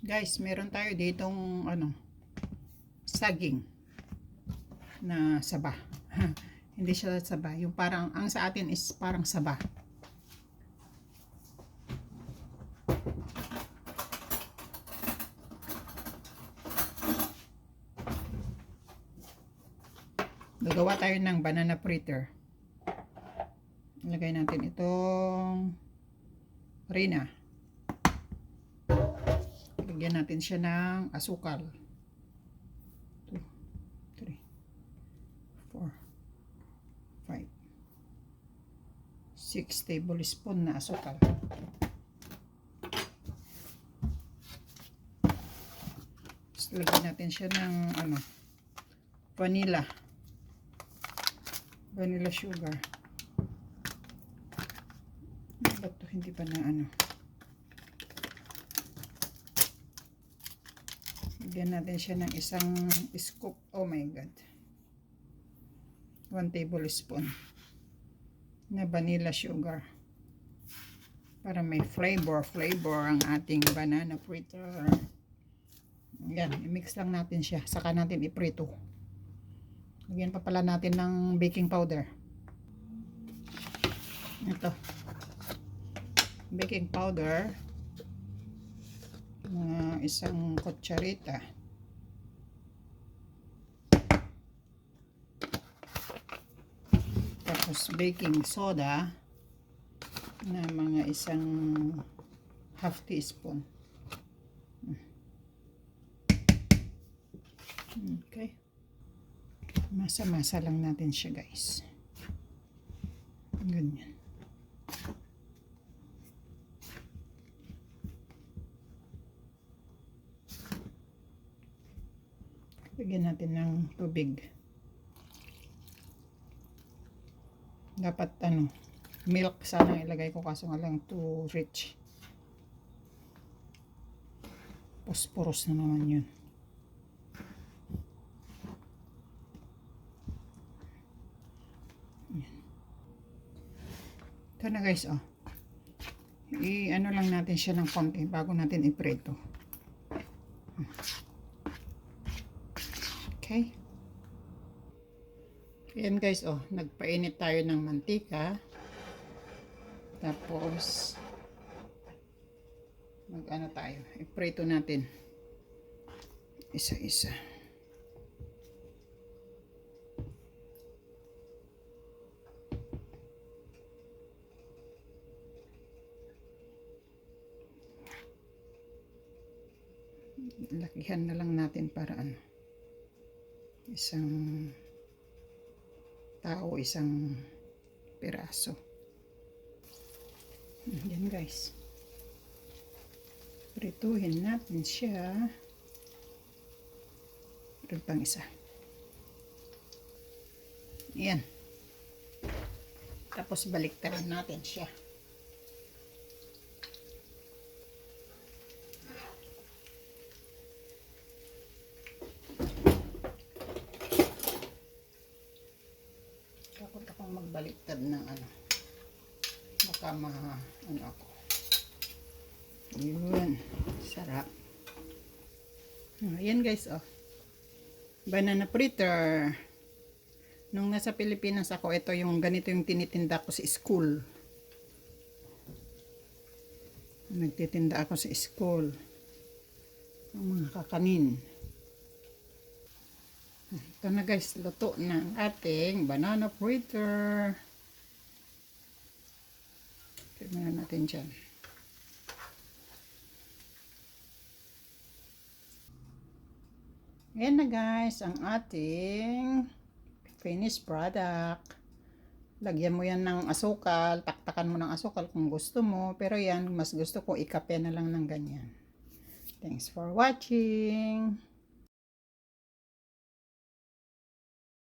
Guys, meron tayo ditong ano, saging na saba. Hindi siya saba. Yung parang, ang sa atin is parang saba. Gagawa tayo ng banana fritter. Ilagay natin itong rina. Lagyan natin siya ng asukal. 2, 3, 4, 5, 6 tablespoon na asukal. Tapos natin siya ng ano, vanilla. Vanilla sugar. Ba't hindi pa na ano? Lagyan natin siya ng isang scoop. Oh my God. 1 tablespoon na vanilla sugar. Para may flavor, flavor ang ating banana fritter. Yan, i-mix lang natin siya. Saka natin iprito. Lagyan pa pala natin ng baking powder. Ito. Baking powder na isang kutsarita. Tapos baking soda na mga isang half teaspoon. Okay. Masa-masa lang natin siya guys. Ganyan. Lagyan natin ng tubig. Dapat ano, milk sana ilagay ko kaso nga lang too rich. Phosphorus na naman yun. Ito na guys, oh. I-ano lang natin siya ng konti bago natin iprito. Okay. Ayan guys, oh, nagpainit tayo ng mantika. Tapos, mag-ano tayo, iprito natin. Isa-isa. Lakihan na lang natin para ano isang tao, isang piraso. Yan guys. Prituhin natin siya. Meron pang isa. Yan. Tapos baliktaran natin siya. Magbaliktad ng ano. Baka ma, ano ako. Yun. Sarap. Oh, Ayan guys, oh. Banana fritter. Nung nasa Pilipinas ako, ito yung ganito yung tinitinda ko sa school. Nagtitinda ako sa school. Ang mga kakanin. Ito na guys, luto ng ating banana fritter. Tignan natin dyan. Ayan na guys, ang ating finished product. Lagyan mo yan ng asukal, taktakan mo ng asukal kung gusto mo. Pero yan, mas gusto ko ikape na lang ng ganyan. Thanks for watching.